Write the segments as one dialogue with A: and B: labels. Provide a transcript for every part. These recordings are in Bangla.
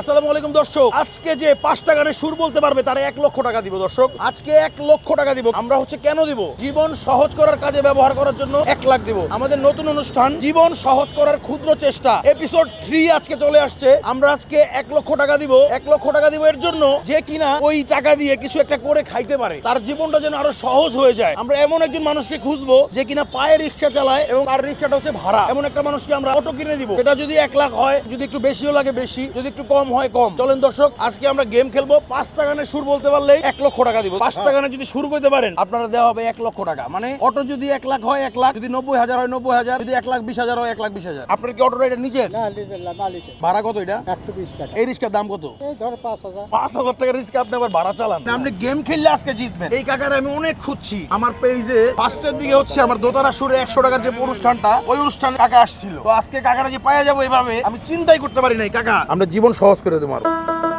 A: আসসালামু আলাইকুম, দর্শক। আজকে যে পাঁচটা গানের সুর বলতে পারবে, তারা এক লক্ষ টাকা দিব, দর্শক। আজকে এক লক্ষ টাকা দিব। আমরা হচ্ছে কেন দিব? জীবন সহজ করার কাজে ব্যবহার করার জন্য এক লাখ দিব। আমাদের নতুন অনুষ্ঠান, জীবন সহজ করার ক্ষুদ্র চেষ্টা। এপিসোড থ্রি আজকে চলে আসছে। আমরা আজকে এক লক্ষ টাকা দিব। এক লক্ষ টাকা দিব এর জন্য যে কিনা ওই টাকা দিয়ে কিছু একটা করে খাইতে পারে। তার জীবনটা যেন আরও সহজ হয়ে যায়। আমরা এমন একজন মানুষকে খুঁজবো যে কিনা পায়ে রিক্সা চালায় এবং তার রিক্সাটা হচ্ছে ভাড়া। এমন একটা মানুষকে আমরা অটো কিনে দিব। এটা যদি এক লাখ হয়, যদি একটু বেশিও লাগে বেশি, যদি একটু কম হয় কম। চলেন দর্শক আজকে আমরা গেম খেলব। পাঁচটা গানের সুর বলতে পারলে এক লক্ষ টাকা দিব। পাঁচটা গানে যদি সুর করতে পারেন আপনারা দেওয়া হবে এক লক্ষ টাকা। মানে অটো যদি এক লাখ হয় এক লাখ। যদি নব্বই হাজার হয় নব্বই হাজার। যদি এক লাখ বিশ হাজার হয় এক লাখ বিশ হাজার। আপনার কি অটোটা এটা নিচের
B: না লিজের না মালিকের।
A: ভাড়া কত এটা?
B: একশো বিশ টাকা।
A: এই রিক্সার দাম কত?
B: পাঁচ হাজার।
A: টাকার রিস্কে আপনি আবার ভাড়া চালান। আপনি গেম খেললে আজকে জিতবেন। এই কাকার আমি অনেক খুঁজছি। আমার পেজে পাঁচটার দিকে হচ্ছে আমার দোতারা সুরে একশো টাকার যে অনুষ্ঠানটা ওই অনুষ্ঠানে কাকা আসছিল। তো আজকে কাকারা যে পাওয়া যাব এইভাবে আমি চিন্তাই করতে পারি নাই কাকা। আমরা জীবন সহজ করে দেবো।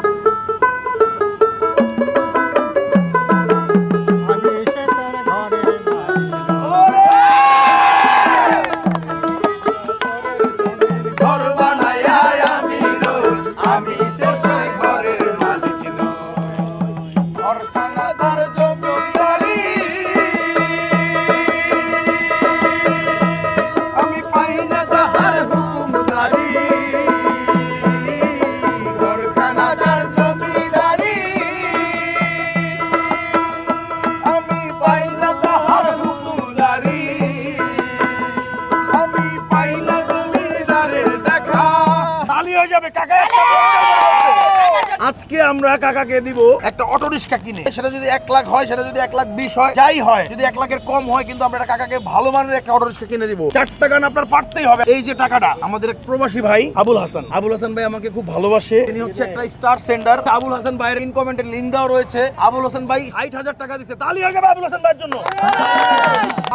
A: আজকে আমরা কাকাকে দিব? একটা অটো রিক্সা কিনে। সেটা যদি এক লাখ হয়, সেটা যদি এক লাখ বিশ হয়, যাই হয়, যদি এক লাখের কম হয়, কিন্তু আমরা কাকাকে ভালো মানের একটা অটো রিক্সা কিনে দিব। চারটা গান আপনার পারতেই হবে। এই যে টাকাটা, আমাদের এক প্রবাসী ভাই, আবুল হাসান। আবুল হাসান ভাই আমাকে খুব ভালোবাসে। তিনি হচ্ছে একটা স্টার সেন্টার আবুল হাসান ভাইয়ের ইনকমেন্টের লিঙ্ক দেওয়া রয়েছে। আবুল হাসান ভাই ষাট হাজার টাকা দিচ্ছে তালি হয়ে যাবে আবুল হাসান ভাইয়ের জন্য।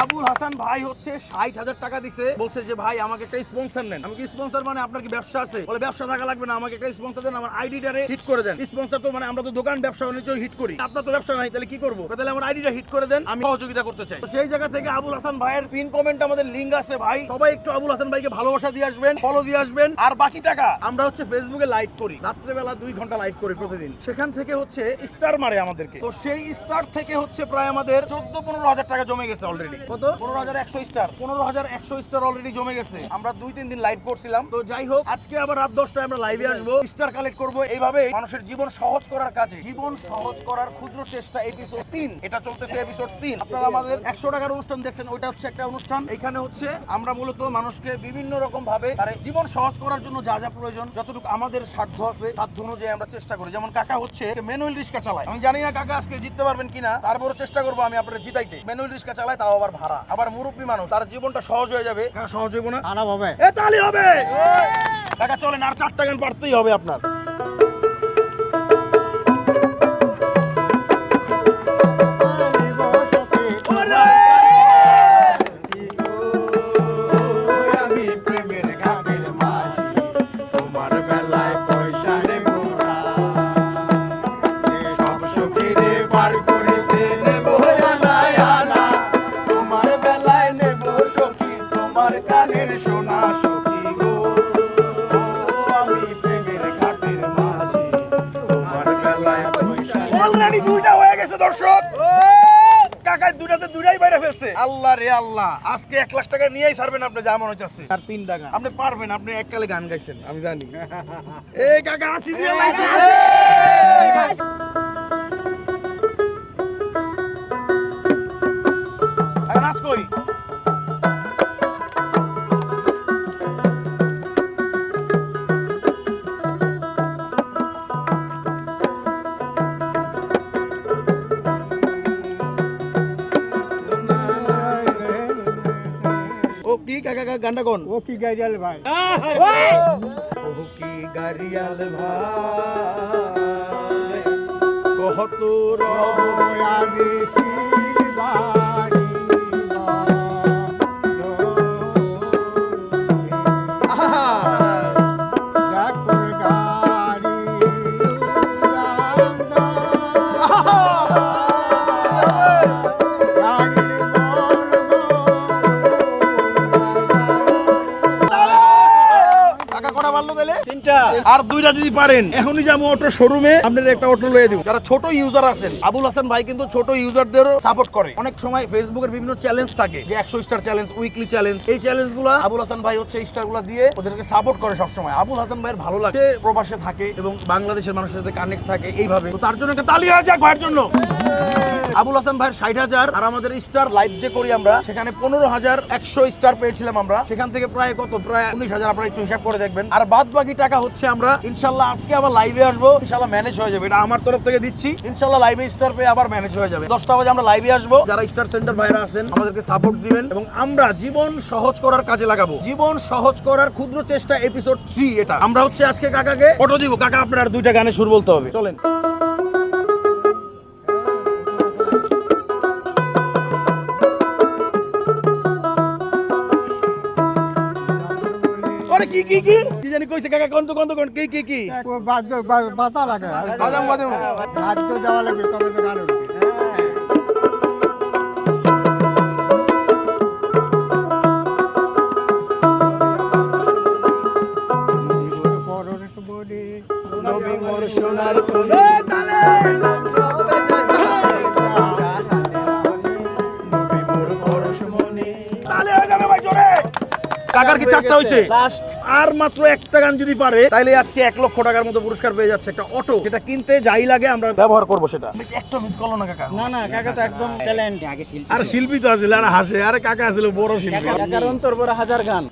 A: আবুল হাসান ভাই হচ্ছে ষাট হাজার টাকা দিছে। বলছে যে, ভাই, আমাকে একটা স্পন্সর নেন। আমি কি স্পন্সর মানে আপনার কি ব্যবসা আছে? বলে, ব্যবসা থাকা লাগবে না। আমাকে একটা স্পন্সর দেন। আমার আইডিটারে হিট করে দেন। স্পন্সর তো মানে আমরা তো দোকান ব্যবসা বাণিজ্য হিট করি। আপনার তো ব্যবসা নাই, তাহলে কি করব? তাহলে আমার আইডিটা হিট করে দেন, আমি সহযোগিতা করতে চাই। সেই জায়গা থেকে আবুল হাসান ভাইয়ের পিন কমেন্ট আমাদের লিঙ্ক আছে ভাই। সবাই একটু আবুল হাসান ভাইকে ভালোবাসা দিয়ে আসবেন ফলো দিয়ে আসবেন। আর বাকি টাকা আমরা হচ্ছে ফেসবুকে লাইভ করি। রাত্রেবেলা দুই ঘণ্টা লাইভ করি প্রতিদিন। সেখান থেকে হচ্ছে স্টার মারে আমাদেরকে। তো সেই স্টার থেকে হচ্ছে প্রায় আমাদের চোদ্দ, পনেরো হাজার টাকা জমে গেছে অলরেডি কত? পনেরো হাজার একশো স্টার পনেরো হাজার একশো স্টার অলরেডি জমে গেছে। আমরা দুই, তিন দিন লাইভ করছিলাম। তো যাই হোক, আজকে আবার রাত দশটায় আমরা লাইভে আসব। স্টার কালেক্ট করব। এইভাবে মানুষের জীবন সহজ করার কাজে। জীবন সহজ করার ক্ষুদ্র চেষ্টা এপিসোড তিন। এটা চলতেছে এপিসোড তিন। আপনারা আমাদের একশো টাকার অনুষ্ঠান দেখছেন ওইটা হচ্ছে একটা অনুষ্ঠান। এখানে হচ্ছে আমরা মূলত মানুষকে বিভিন্ন রকম ভাবে তার জীবন সহজ করার জন্য যা যা প্রয়োজন যতটুকু আমাদের সাধ্য আছে সাধ্য অনুযায়ী আমরা চেষ্টা করি। যেমন কাকা হচ্ছে ম্যানুয়াল রিক্সা চালায়। আমি জানি না কাকা আজকে জিততে পারবেন কিনা তারপরও চেষ্টা করব আমি আপনাদের জিতাইতে। ম্যানুয়াল রিক্সা চালায় তাও আবার ভাড়া। আবার মুরব্বী মানুষ তার জীবনটা সহজ হয়ে যাবে। সহজ হইব না?
B: খারাপ হবে।
A: এ তালি হবে! কাকা চলেন আর চারটা গান পারতেই হবে আপনার। অলরেডি দুইটা হয়ে গেছে দর্শক। কাকা দুটাতে দুটাই বাইরে ফেলছে। আল্লাহ রে আল্লাহ। আজকে এক লাখ টাকা নিয়েই ছাড়বেন আপনি যা মনে হইতাছে। আর তিন টাকা। আপনি পারবেন আপনি এককালে গান গাইছেন। আমি জানি। এই কাকা আসি দিয়ে কাকা গানটা কোন
B: ও কি গাইজাল ভাই?
A: ও কি গাড়িয়াল ভাই। কহত রব
B: আগে
A: আর দুই চাবিটা যদি পারেন, এখনই যাব অটো শোরুমে আপনার একটা অটো লয়ে দিব। যারা ছোট ইউজার আছেন, আবুল হাসান ভাই কিন্তু ছোট ইউজারদেরও সাপোর্ট করে। অনেক সময় ফেসবুকের বিভিন্ন চ্যালেঞ্জ থাকে, যে একশো স্টার চ্যালেঞ্জ উইকলি চ্যালেঞ্জ এই চ্যালেঞ্জগুলো আবুল হাসান ভাই হচ্ছে স্টারগুলো দিয়ে ওদেরকে সাপোর্ট করে সবসময়। আবুল হাসান ভাইয়ের ভালো লাগে প্রবাসে থাকে এবং বাংলাদেশের মানুষের সাথে কানেক্ট থাকে এইভাবে। তো তার জন্য একটা তালি হয়ে যাক ভাইয়ের জন্য। আবুল হাসান ভাইয়ের ষাট হাজার আর আমাদের স্টার লাইভ যে করি আমরা, সেখানে পনেরো হাজার একশো স্টার পেয়েছিলাম আমরা। সেখান থেকে প্রায় কত? প্রায় উনিশ হাজার, আপনারা একটু হিসাব করে দেখবেন। আর বাদ বাকি টাকা হচ্ছে আমরা, ইনশাল্লাহ আজকে আবার লাইভে আসব। ইনশাল্লাহ ম্যানেজ হয়ে যাবে। এটা আমার তরফ থেকে দিচ্ছি। ইনশাল্লাহ লাইভে স্টার পেয়ে আবার ম্যানেজ হয়ে যাবে। দশটা বাজে আমরা লাইভে আসব। যারা স্টার সেন্টার ভাইরা আছেন, আমাদেরকে সাপোর্ট দিবেন এবং আমরা জীবন সহজ করার কাজে লাগাবো। জীবন সহজ করার ক্ষুদ্র চেষ্টা এপিসোড থ্রি এটা। আমরা হচ্ছে আজকে কাকাকে অটো দিব। কাকা, আপনার দুইটা গানে সুর বলতে হবে। চলেন। আরে কি কি কি? কি জানি কইছে কাকা কন্ত কন্ত কোন কি কি কি?
B: বাদ্য বা- বাতা লাগে
A: বাজাম
B: বাদ্য দেওয়া লাগবে তবে তো গান
A: চারটা হয়েছে আর মাত্র একটা গান যদি পারে তাইলে আজকে এক লক্ষ টাকার মতো পুরস্কার পেয়ে যাচ্ছে একটা অটো। যেটা কিনতে যাই লাগে আমরা ব্যবহার করব সেটা। একটা মিস করল না কাকা।
B: না না কাকা তো একদম ট্যালেন্ট আগে শিল্পী
A: আর শিল্পী তো আছিল আর হাসে। আরে কাকা আছিল বড় শিল্পী।
B: কাকার অন্তর বড় হাজার গান।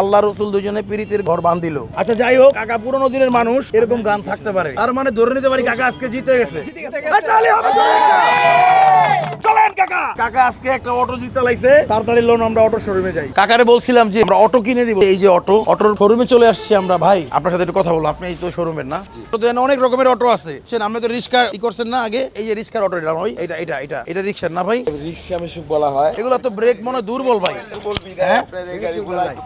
B: আল্লাহ রসুল
A: দুজনে পিরিতের ঘর বান্ধিল। আচ্ছা যাই হোক কাকা পুরোনো দিনের মানুষ এরকম গান থাকতে পারে। তার মানে ধরে নিতে পারি কাকা আজকে জিতে গেছে এই তালি হবে, চলেন। চলেন কাকা। কাকা আজকে একটা অটো জিতে লাইছে। তাড়াতাড়ি লোন আমরা অটো শোরুমে যাই। কাকারে বলছিলাম যে আমরা অটো কিনে দিব। এই যে অটো অটোর শোরুমে চলে আসছি আমরা। ভাই আপনার সাথে একটু কথা বলব। আপনি এই তো শোরুমের না? তো এখানে অনেক রকমের অটো আছে। সে আপনি তো রিক্সা ই করছেন না আগে। এই যে রিক্সার অটো এটা নয় এটা এটা এটা এটা রিক্সার না ভাই?
C: রিক্সা মিশুক বলা হয়।
A: এগুলো তো ব্রেক মনে দুর্বল ভাই। হ্যাঁ?
C: এই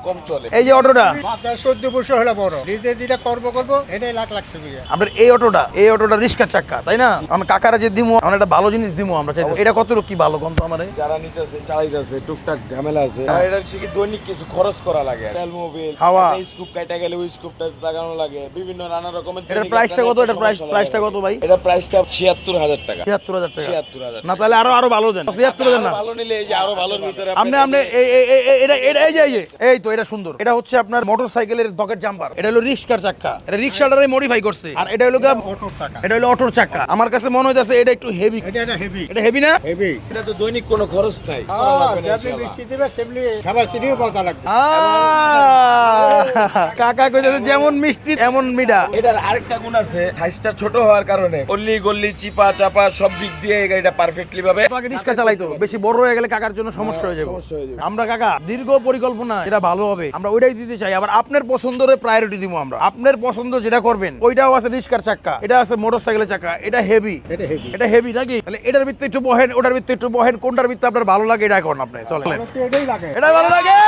C: কম চলে।
A: এই যে অটোটা।
B: আপনার চোদ্দ বছর হলে বড়। নিজে যেটা করব করব এটাই লাখ লাখ টাকা।
A: আপনার এই অটোটা এই অটোটা রিক্সার চাক্কা তাই না? আমি কাকারা যে দিমু আমরা একটা ভালো জিনিস দিমু আমরা চাই এটা কত কি ভালো গন্ত আমার।
C: যারা নিতেছে চালাইতেছে টুকটাক ঝামেলা আছে। আর এটা হচ্ছে কি দৈনিক কিছু খরচ করা লাগে? তেল মোবিল
A: হাওয়া।
C: স্কুপ কাটা গেলে ওই স্কুপটা লাগানো লাগে। বিভিন্ন নানা রকমের
A: এটার প্রাইসটা কত? এটার প্রাইস প্রাইসটা কত ভাই?
C: এটা প্রাইসটা ছিয়াত্তর হাজার টাকা।
A: ছিয়াত্তর হাজার টাকা।
C: ছিয়াত্তর হাজার
A: না তাহলে আরও আরও ভালো দেন। ছিয়াত্তর দেন না।
C: ভালো নিলে এই যে আরও ভালোর ভিতরে
A: আপনি আপনি এই এই- এই- এই- এটা এটা এই যে এই যে এই তো এটা সুন্দর। এটা হচ্ছে আপনার মোটর সাইকেলের পকেট জাম্পার এটা হলো রিক্সার চাক্কা এটা রিক্সাটারে মডিফাই করছে। আর এটা হলো
B: অটোর টাকা
A: এটা হলো অটোর চাক্কা আমার কাছে মনে হইতাছে এটা একটু হেভি
B: এটা একটা হেভি
A: এটা হেভি না?
B: হেভি
C: এটা তো দৈনিক কোনো খরচ নাই।
A: আহ, কাকা কইতাছে যেমন মিষ্টি এমন মিঠা।
C: এটার আরেকটা গুণ আছে হাইসটা ছোট হওয়ার কারণে। গল্লি গল্লি চিপা চাপা সব দিক দিয়ে এই গাড়িটা পারফেক্টলি ভাবে
A: আগে রিক্সা চালাইতো বেশি বড় হয়ে গেলে কাকার জন্য সমস্যা হয়ে যাবে।
C: সমস্যা হয়ে যাবে।
A: আমরা কাকা দীর্ঘ পরিকল্পনা এটা ভালো হবে। আমরা ওইটাই দিতে চাই আবার আপনার পছন্দের প্রায়োরিটি দিব আমরা। আপনার পছন্দ যেটা করবেন ওইটাও আছে রিক্সার চাক্কা এটা আছে মোটর সাইকেলের চাক্কা এটা হেভি
B: এটা হেভি
A: এটা হেভি নাকি? তাহলে এটার ভিত্তি একটু বহেন ওটার ভিত্তি একটু বহেন কোনটার ভিত্তি আপনার ভালো লাগে এটা এখন আপনি চলেন। এটা ভালো লাগে!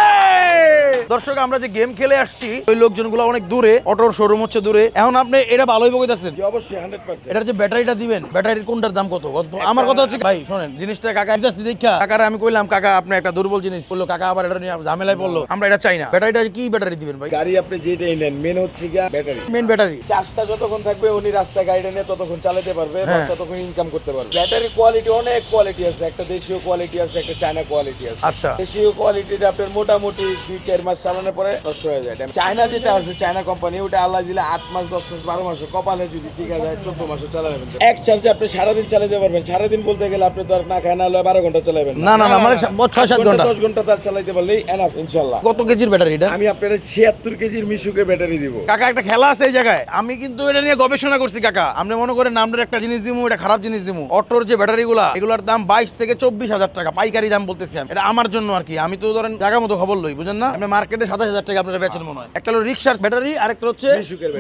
A: দর্শক আমরা যে গেম খেলে আসছি ওই লোকজনগুলো অনেক দূরে অটোর শোরুম হচ্ছে দূরে। এখন আপনি এটা ভালোই বকইতাছেন।
C: জি, অবশ্যই হান্ড্রেড
A: এটার যে ব্যাটারিটা দিবেন ব্যাটারির কোনটার দাম কত? কত? আমার কথা হচ্ছে ভাই শোনেন জিনিসটা কাকা দিতেছি দেখা। কাকারে আমি কইলাম কাকা আপনি একটা দুর্বল জিনিস বলল কাকা আবার এটা নিয়ে ঝামেলায় পড়ল। আমরা এটা চাই না। ব্যাটারিটা কি ব্যাটারি দিবেন ভাই?
C: গাড়ি আপনি যেটাই নেন মেন হচ্ছে ব্যাটারি।
A: Main battery.
C: চার্জটা যতক্ষণ থাকবে উনি রাস্তায় গাড়িটা নিয়ে ততক্ষণ চালাতে পারবে
A: হ্যাঁ।
C: ততক্ষণ ইনকাম করতে পারবে। ব্যাটারি কোয়ালিটি অনেক কোয়ালিটি আছে। একটা দেশীয় কোয়ালিটি আছে একটা চায়না কোয়ালিটি আছে।
A: আচ্ছা।
C: দেশীয় কোয়ালিটিটা আপনার মোটামুটি দুই চার মাস চালানোর পরে নষ্ট হয়ে যায়। চায়না যেটা আছে চায়না কোম্পানি ওটা আল্লাহ দিলে আট মাস দশ মাস বারো মাসে কপালে যদি ঠিক আছে চোদ্দ মাসে চালাবেন। এক চার্জে আপনি সারাদিন চালাতে পারবেন। সারাদিন বলতে গেলে আপনি তো আর না খায় না হলে বারো ঘণ্টা চালাবেন
A: না, না, না, মানে ছয় সাত ঘণ্টা।
C: দশ ঘণ্টা তার চালাইতে পারলেই এনাফ ইনশাল্লাহ
A: কত কেজির ব্যাটারি এটা?
C: আমি আপনার ছিয়াত্তর কেজির মিশুকের ব্যাটারি দিব।
A: কাকা একটা খেলা আছে এই জায়গায়। আমি কিন্তু এটা নিয়ে গবেষণা করছি কাকা। আপনি মনে করেন আমরা একটা জিনিস দিমু এটা খারাপ জিনিস দিমু। অটোর যে ব্যাটারি গুলা এগুলোর দাম বাইশ থেকে চব্বিশ হাজার টাকা পাইকারি দাম বলতেছি আমি। এটা আমার জন্য আর কি। আমি তো ধরেন জায়গা মতো খবর লই বুঝেন না? আমি মার্কেটে সাতাশ হাজার টাকা আপনারা বেচেন মনে হয়। একটা হলো রিক্সার ব্যাটারি আর একটা হচ্ছে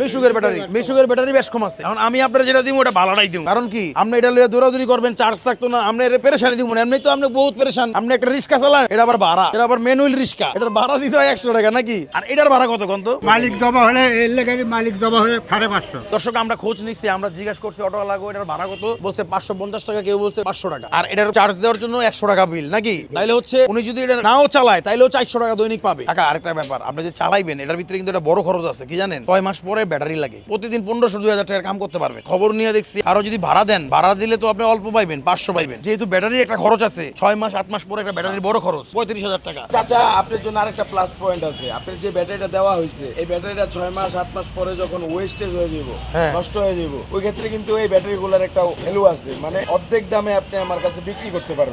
C: মিশুকের ব্যাটারি।
A: মিশুকের ব্যাটারি। বেশ কম আছে। এখন আমি আপনার যেটা দিব ওটা ভালোটাই দিব কারণ কি? আপনি এটা লইয়া দৌড়াদৌড়ি করবেন চার্জ থাকতো না আপনি এটা পেরেশানি দিব না। এমনি তো আপনি বহুত পেরেশান। আপনি একটা রিক্সা চালান এটা আবার ভাড়া। এটা আবার ম্যানুয়াল রিক্সা। এটার ভাড়া দিতে হয় একশো টাকা নাকি? আর এটার ভাড়া কত কত
D: মালিক জমা হলে লেগে মালিক জমা হলে সাড়ে পাঁচশো।
A: দর্শক আমরা খোঁজ নিচ্ছি আমরা জিজ্ঞাসা করছি অটো লাগো এটার ভাড়া কত? বলছে পাঁচশো পঞ্চাশ টাকা কেউ বলছে পাঁচশো টাকা। আর এটার চার্জ দেওয়ার জন্য একশো টাকা বিল নাকি? তাইলে হচ্ছে উনি যদি এটা নাও চালায় তাইলেও চারশো টাকা দৈনিক পাবে। টাকা আরেকটা ব্যাপার আপনি যে চালাইবেন এটার ভিতরে কিন্তু একটা বড় খরচ আছে কি জানেন? ছয় মাস পরে ব্যাটারি লাগে। প্রতিদিন পনেরোশো দুই হাজার টাকার কাম করতে পারবে। খবর নিয়ে দেখছি আরও যদি ভাড়া দেন ভাড়া দিলে তো আপনি অল্প পাইবেন পাঁচশো পাইবেন। যেহেতু ব্যাটারির একটা খরচ আছে ছয় মাস আট মাস পরে একটা ব্যাটারির বড় খরচ পঁয়ত্রিশ হাজার টাকা।
C: চাচা আপনার জন্য আরেকটা প্লাস পয়েন্ট আছে। আপনার যে ব্যাটারিটা দেওয়া হয়েছে এই ব্যাটারিটা ছয় মাস আট মাস পরে যখন ওয়েস্টেজ হয়ে যাব
A: হ্যাঁ।
C: নষ্ট হয়ে যাব ওই ক্ষেত্রে কিন্তু এই ব্যাটারি গুলার একটা ভ্যালু আছে। মানে অর্ধেক দামে আপনি আমার কাছে বিক্রি করতে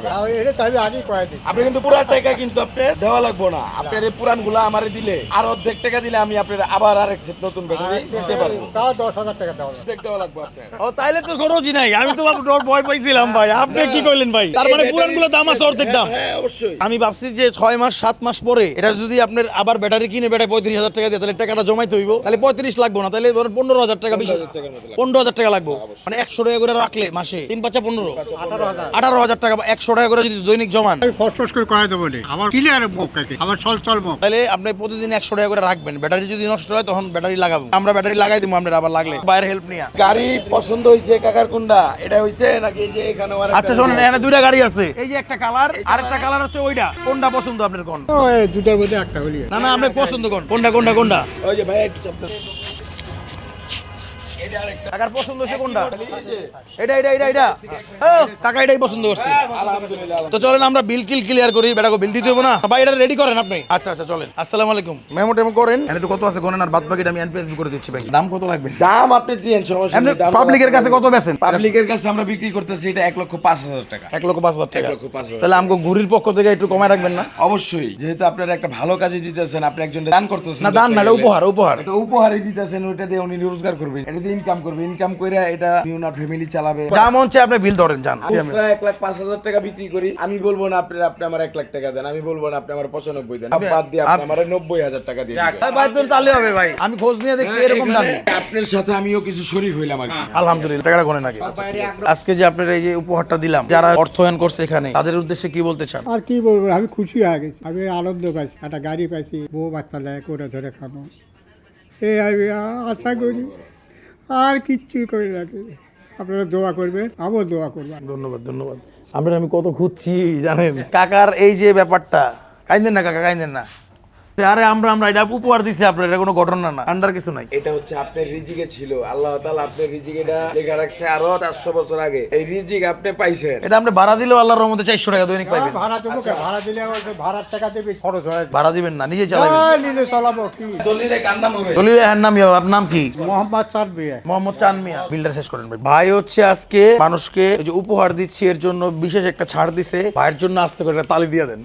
D: দিই।
C: আপনি কিন্তু পুরো টাকা কিন্তু আপনি দেওয়া লাগবো না। আপনার এই পুরানগুলা আমারে দিলে আর অর্ধেক টাকা দিলে আমি আপনার আবার আরেক সেট নতুন ব্যাটারি দিতে পারব।
D: তাও দশ হাজার টাকা দেওয়া
C: দেওয়া লাগবে আপনার।
A: ও তাইলে তো খরচই নাই। আমি তো আপনার ভয় পাইছিলাম ভাই। আপনি কি কইলেন ভাই? তার মানে পুরানগুলো দাম আছে অর্ধেক দাম।
C: হ্যাঁ অবশ্যই।
A: আমি ভাবছি যে ছয় মাস সাত মাস পরে এটা যদি আপনার আবার ব্যাটারি কিনে বেটায় পঁয়ত্রিশ হাজার টাকা দিয়ে তাহলে টাকাটা জমাইতে হইব। তাহলে পঁয়ত্রিশ লাগবো না তাহলে ধরেন পনেরো হাজার টাকা বিশ।
C: টাকার মতো লাগবে।
A: পনেরো হাজার টাকা লাগবে। মানে একশো টাকা করে রাখলে মাসে। তিন পাঁচা পনেরো।
D: আঠারো হাজার।
A: আঠারো হাজার টাকা একশো টাকা করে যদি দৈনিক জমান।
D: আমি ফসফস করে কয়ে দেবো আমার ক্লিয়ার মুখ আমার চল চল মুখ।
A: তাহলে আপনি প্রতিদিন একশো টাকা করে রাখবেন। ব্যাটারি যদি নষ্ট হয় তখন ব্যাটারি লাগাবো। আমরা ব্যাটারি লাগাই দিব আপনার আবার লাগলে। বাইরের হেল্প নিয়ে
C: গাড়ি পছন্দ হয়েছে কাকার কোনটা এটা হয়েছে নাকি যে এখানে
A: আচ্ছা শোনেন এখানে দুইটা গাড়ি আছে। এই যে একটা কালার আরেকটা কালার হচ্ছে ওইটা। কোনটা পছন্দ আপনার কোন?
D: ও, দুটার মধ্যে একটা হলি।
A: না না আপনার পছন্দ কোন? কোনটা কোনটা কোনটা?
C: ওই যে ভাই একটু চাপ
A: কাকার পছন্দ হচ্ছে কোনটা? এটা এটা এটা এটা। কাকা এটাই পছন্দ করছে। তো চলেন আমরা বিল কিল ক্লিয়ার করি বেটাকে বিল দিতে হবে না? ভাই এটা রেডি করেন আপনি? আচ্ছা আচ্ছা চলেন। আসসালামু আলাইকুম। মেমো টেমো করেন। একটু কত আছে আর বাদ বাকিটা আমি এনপিএস করে দিচ্ছি ভাই দাম কত লাগবে?
C: দাম আপনি দিয়েন সমস্যা নেই,
A: পাবলিকের কাছে কত বেছেন
C: পাবলিকের কাছে আমরা বিক্রি করতেছি এটা এক লক্ষ পাঁচ হাজার টাকা।
A: এক লক্ষ পাঁচ হাজার টাকা।
C: এক লক্ষ পাঁচ হাজার।
A: তাহলে আমাকে ঘুরির পক্ষ থেকে একটু কমায় রাখবেন না?
C: অবশ্যই যেহেতু আপনারা একটা ভালো কাজে দিতেছেন আপনি একজন দান করতেছেন
A: না দান না উপহার উপহার।
C: এটা উপহারই দিতেছেন ওইটা দিয়ে উনি রোজগার করবেন। এটা দিয়ে ইনকাম করবে। ইনকাম করে এটা উনি ওনার ফ্যামিলি চালাবে।
A: যা মন চায় আপনি বিল ধরেন যান।
C: খুচরা এক লাখ পাঁচ হাজার টাকা বিক্রি করি। আমি বলব না আপনি আপনি আমার এক লাখ টাকা দেন। আমি বলব না আপনি আমার পঁচানব্বই দেন। বাদ দিয়ে আপনি আমার নব্বই হাজার টাকা দিয়ে দিবেন।
A: ভাই, তোর তাহলে হবে ভাই। আমি খোঁজ নিয়ে দেখছি এরকম দামি।
C: আপনার সাথে আমিও কিছু শরীর হইলাম আর কি।
A: আলহামদুলিল্লাহ। টাকাটা কোনে নাকি। আজকে যে আপনার এই যে উপহারটা দিলাম যারা অর্থায়ন করছে এখানে তাদের উদ্দেশ্যে কি বলতে চান?
D: আর কি বলব আমি খুশি হয়ে গেছি। আমি আনন্দ পাইছি একটা গাড়ি পাইছি বউ বাচ্চা লেয় করে ধরে খাব। এই আমি আশা করি আর কিচ্ছুই করে রাখি আপনারা দোয়া করবেন আবার দোয়া করব।
A: ধন্যবাদ ধন্যবাদ। আমরা আমি কত খুঁজছি, জানেন? কাকার এই যে ব্যাপারটা, কাইন্দেন না, কাকা, কাইন্দেন না। আরে আমরা আমরা এটা উপহার দিছি আপনার এটা কোনো ঘটনা না। আন্ডার কিছু নাই।
C: এটা হচ্ছে আপনার রিজিকে ছিল। আল্লাহ তাআলা আপনার রিজিকে এটা লেখা রাখছে আরও চারশো বছর আগে। এই রিজিক আপনি পাইছেন।
A: এটা আপনি ভাড়া দিলেও আল্লাহর রহমতে চারশো টাকা দৈনিক পাইবেন।
D: ভাড়া দেবো কে? ভাড়া দিলে ভাড়ার টাকা দেবে খরচ হয়।
A: ভাড়া দিবেন না নিজে চালাবেন।
D: নিজে চালাবো কি?
C: দলিলে হবে?
A: দলিল এর নাম ইয়া, আপনার নাম কি?
D: মোহাম্মদ
A: মোহাম্মদ চান মিয়া বিলটা শেষ করেন ভাই। ভাই হচ্ছে আজকে মানুষকে যে উপহার দিচ্ছি এর জন্য বিশেষ একটা ছাড় দিছে। ভাইয়ের জন্য আসতে করে একটা তালি দিয়ে দেন।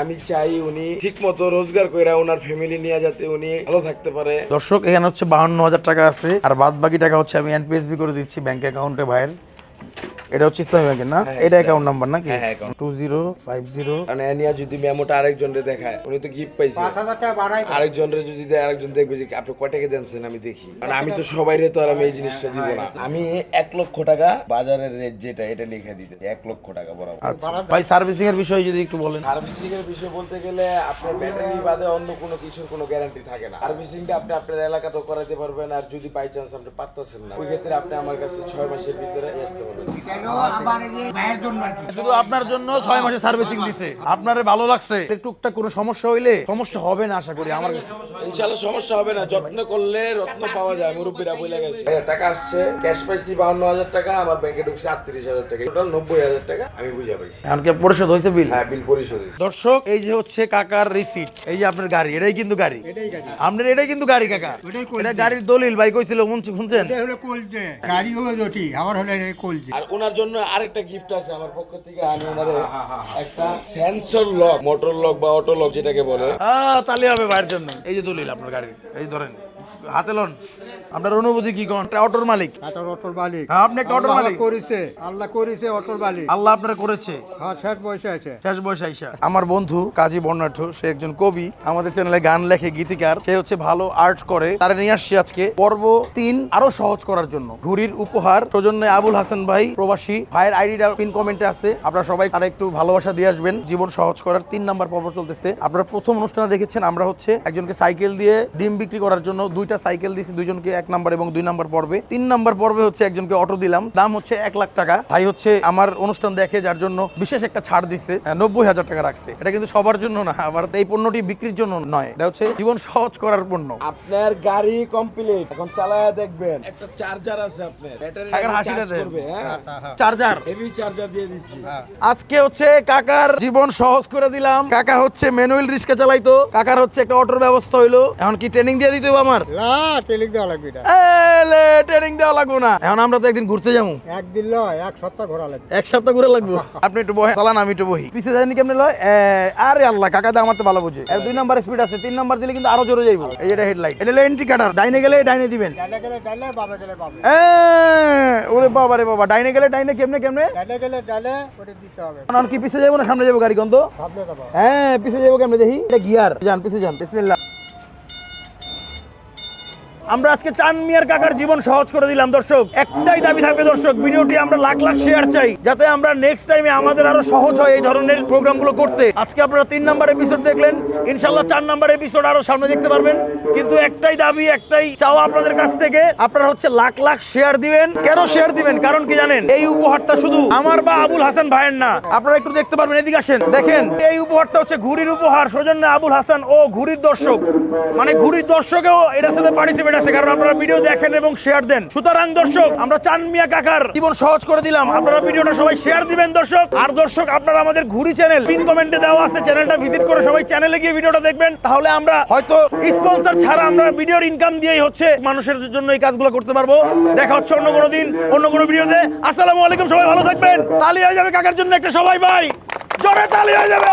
C: আমি চাই উনি ঠিক মতো রোজগার করে ওনার ফ্যামিলি নিয়ে যাতে উনি ভালো থাকতে পারে।
A: দর্শক, এখানে হচ্ছে বাহান্ন হাজার টাকা আছে, আর বাদ বাকি টাকা হচ্ছে আমি এনপিএসবি করে দিচ্ছি ব্যাংক অ্যাকাউন্টে ভাইয়ের। এটা হচ্ছে ইসলামী ব্যাংকের না? এটা অ্যাকাউন্ট নাম্বার নাকি?
C: হ্যাঁ, হ্যাঁ।
A: টু জিরো ফাইভ জিরো
C: মানে এনিয়া যদি মেমোটা আরেকজনের দেখায় উনি তো গিফট পাইছে।
D: বাড়াই
C: আরেকজনের যদি দেয় আরেকজন দেখবে যে আপনি কয় টাকা দেনছেন আমি দেখি। মানে আমি তো সবাইরে তো আর আমি এই জিনিসটা দিব না। আমি এক লক্ষ টাকা বাজারের রেট যেটা এটা লিখে দিতে এক লক্ষ টাকা বরাবর।
A: আচ্ছা। ভাই সার্ভিসিং এর বিষয়ে যদি একটু বলেন।
C: সার্ভিসিং এর বিষয় বলতে গেলে আপনার ব্যাটারি বাদে অন্য কোনো কিছুর কোনো গ্যারান্টি থাকে না। সার্ভিসিংটা আপনি আপনার এলাকাতেও করাতে পারবেন আর যদি বাই চান্স আপনি পারতেছেন না ওই ক্ষেত্রে আপনি আমার কাছে ছয় মাসের ভিতরে আসতে পারবেন
A: শুধু আপনার জন্য ছয় মাসে সার্ভিসিং দিছে। আপনার ভালো লাগছে। টুকটাক কোনো সমস্যা হইলে সমস্যা হবে না আশা করি। আমার।
C: ইনশাল্লাহ সমস্যা হবে না। যত্ন করলে রত্ন পাওয়া যায়। মুরব্বীরা বলে গেছে। টাকা আসছে। ক্যাশ পাইছি বাউন্ন হাজার টাকা আমার ব্যাংকে ঢুকছে আটত্রিশ হাজার টাকা। টোটাল নব্বই হাজার টাকা আমি বুঝে পাইছি।
A: এমনকি পরিশোধ হয়েছে বিল?
C: হ্যাঁ বিল পরিশোধ হয়েছে।
A: দর্শক এই যে হচ্ছে কাকার রিসিট এই যে আপনার গাড়ি এটাই কিন্তু গাড়ি। আপনার এটাই কিন্তু গাড়ি কাকা। এটা গাড়ির দলিল ভাই কইছিল শুনছেন? শুনছেন
D: এটা হলো কলজে। গাড়ি হলো জটি আমার হলো কলজে।
C: আর ওনার জন্য আরেকটা গিফট আছে আমার পক্ষ থেকে আমি ওনারে একটা সেন্সর লক মোটর লক বা অটো লক যেটাকে বলে।
A: হ্যাঁ তাহলে হবে ভাইয়ের জন্য। এই যে দলিল আপনার গাড়ির এই ধরেন। হাতে লন। আপনার অনুভূতি কি কোন? অটোর মালিক।
D: অটোর মালিক।
A: হ্যাঁ, আপনি একটা অটোর মালিক।
D: করেছে আল্লাহ করেছে অটোর মালিক।
A: আল্লাহ আপনার করেছে।
D: হ্যাঁ শেষ বয়সে আছে।
A: শেষ বয়স আইসা। আমার বন্ধু কাজী বর্ণাঢ্য সে একজন কবি। আমাদের চ্যানেলে গান লেখে গীতিকার। সে হচ্ছে ভালো আর্ট করে। তারা নিয়ে আসছি আজকে পর্ব তিন আরও সহজ করার জন্য। ঘুরির উপহার। সৌজন্যে আবুল হাসান ভাই প্রবাসী। ভাইয়ের আইডিটা পিন কমেন্টে আছে। আপনারা সবাই আর একটু ভালোবাসা দিয়ে আসবেন। জীবন সহজ করার তিন নাম্বার পর্ব চলতেছে। আপনারা প্রথম অনুষ্ঠানে দেখেছেন। আমরা হচ্ছে একজনকে সাইকেল দিয়ে ডিম বিক্রি করার জন্য দুইটা সাইকেল দিয়েছি দুইজনকে এক নাম্বার এবং দুই নাম্বার পর্বে। তিন নাম্বার পর্বে হচ্ছে একজনকে অটো দিলাম দাম হচ্ছে এক লাখ টাকা। ভাই হচ্ছে আমার অনুষ্ঠান দেখে যার জন্য বিশেষ একটা ছাড় দিচ্ছে নব্বই হাজার টাকা রাখছে। এটা কিন্তু সবার জন্য না আবার এই পণ্যটি বিক্রির জন্য নয় এটা হচ্ছে জীবন সহজ করার পণ্য।
C: আপনার গাড়ি কমপ্লিট এখন চালায় দেখবেন একটা চার্জার আছে আপনার। ব্যাটারি
A: হাসিটা দেন।
C: করবে হ্যাঁ?
A: চার্জার
C: হেভি চার্জার দিয়ে দিচ্ছি
A: আজকে হচ্ছে কাকার জীবন সহজ করে দিলাম। কাকা হচ্ছে ম্যানুয়াল রিক্সা চালাইতো কাকার হচ্ছে একটা অটোর ব্যবস্থা হইল। এখন কি ট্রেনিং দিয়ে দিতে হবে আমার?
D: না টেলিক দেওয়া লাগবে এটা।
A: এলে ট্রেনিং দেওয়া লাগবো না। এখন আমরা তো একদিন ঘুরতে যাব।
D: একদিন লয় এক সপ্তাহ ঘোরা লাগবে।
A: এক সপ্তাহ ঘুরে লাগবো। আপনি একটু বহে চালান আমি একটু বহি পিছিয়ে যায়নি কেমনে লয়? আরে আল্লাহ কাকা দা আমার তো ভালো বুঝে। দুই নাম্বার স্পিড আছে তিন নাম্বার দিলে কিন্তু আরও জোরে যাইবো। এই যেটা হেডলাইট এটা এন্ট্রি কাটার ডাইনে গেলে ডাইনে দিবেন।
D: ডালে গেলে ডালে বাবা গেলে বাবা
A: ওরে বাবা রে বাবা ডাইনে গেলে ডাইনে কেমনে কেমনে?
D: ডালে গেলে ডালে ওটা দিতে হবে।
A: এখন কি পিছিয়ে যাব না সামনে যাব গাড়ি গন্ধ?
D: ভাবলে দেবো
A: হ্যাঁ পিছিয়ে যাব কেমনে দেখি? এটা গিয়ার যান পিছিয়ে যান বিসমিল্লাহ। আমরা আজকে চান মিয়ার কাকার জীবন সহজ করে দিলাম, দর্শক। একটাই দাবি থাকবে, দর্শক, ভিডিওটি আমরা লাখ লাখ শেয়ার চাই, যাতে আমরা নেক্সট টাইমে আমাদের আরও সহজ হয় এই ধরনের প্রোগ্রামগুলো করতে। আজকে আপনারা তিন নাম্বার এপিসোড দেখলেন ইনশাল্লাহ চার নাম্বার এপিসোড আরও সামনে দেখতে পারবেন। কিন্তু একটাই দাবি, একটাই চাওয়া আপনাদের কাছ থেকে, আপনারা হচ্ছে লাখ লাখ শেয়ার দিবেন। কেন শেয়ার দিবেন? কারণ কি জানেন, এই উপহারটা শুধু আমার বা আবুল হাসান ভাইয়ের না। আপনারা একটু দেখতে পারবেন, এদিকে আসেন। দেখেন, এই উপহারটা হচ্ছে ঘুরির উপহার, সৌজন্য আবুল হাসান ও ঘুরির দর্শক। মানে ঘুরির দর্শকেও এটার সাথে পার্টিসিপেট আছে কারণ আপনারা ভিডিও দেখেন এবং শেয়ার দেন। সুতরাং দর্শক আমরা চান মিয়া কাকার জীবন সহজ করে দিলাম। আপনারা ভিডিওটা সবাই শেয়ার দিবেন দর্শক। আর দর্শক আপনারা আমাদের ঘুরি চ্যানেল পিন কমেন্টে দেওয়া আছে চ্যানেলটা ভিজিট করে সবাই চ্যানেলে গিয়ে ভিডিওটা দেখবেন। তাহলে আমরা হয়তো স্পন্সর ছাড়া আমরা ভিডিওর ইনকাম দিয়েই হচ্ছে মানুষের জন্য এই কাজগুলো করতে পারব। দেখা হচ্ছে অন্য কোনো দিন অন্য কোনো ভিডিওতে আসসালামু আলাইকুম সবাই ভালো থাকবেন। তালি হয়ে যাবে কাকার জন্য একটা সবাই ভাই। জোরে তালি হয়ে যাবে।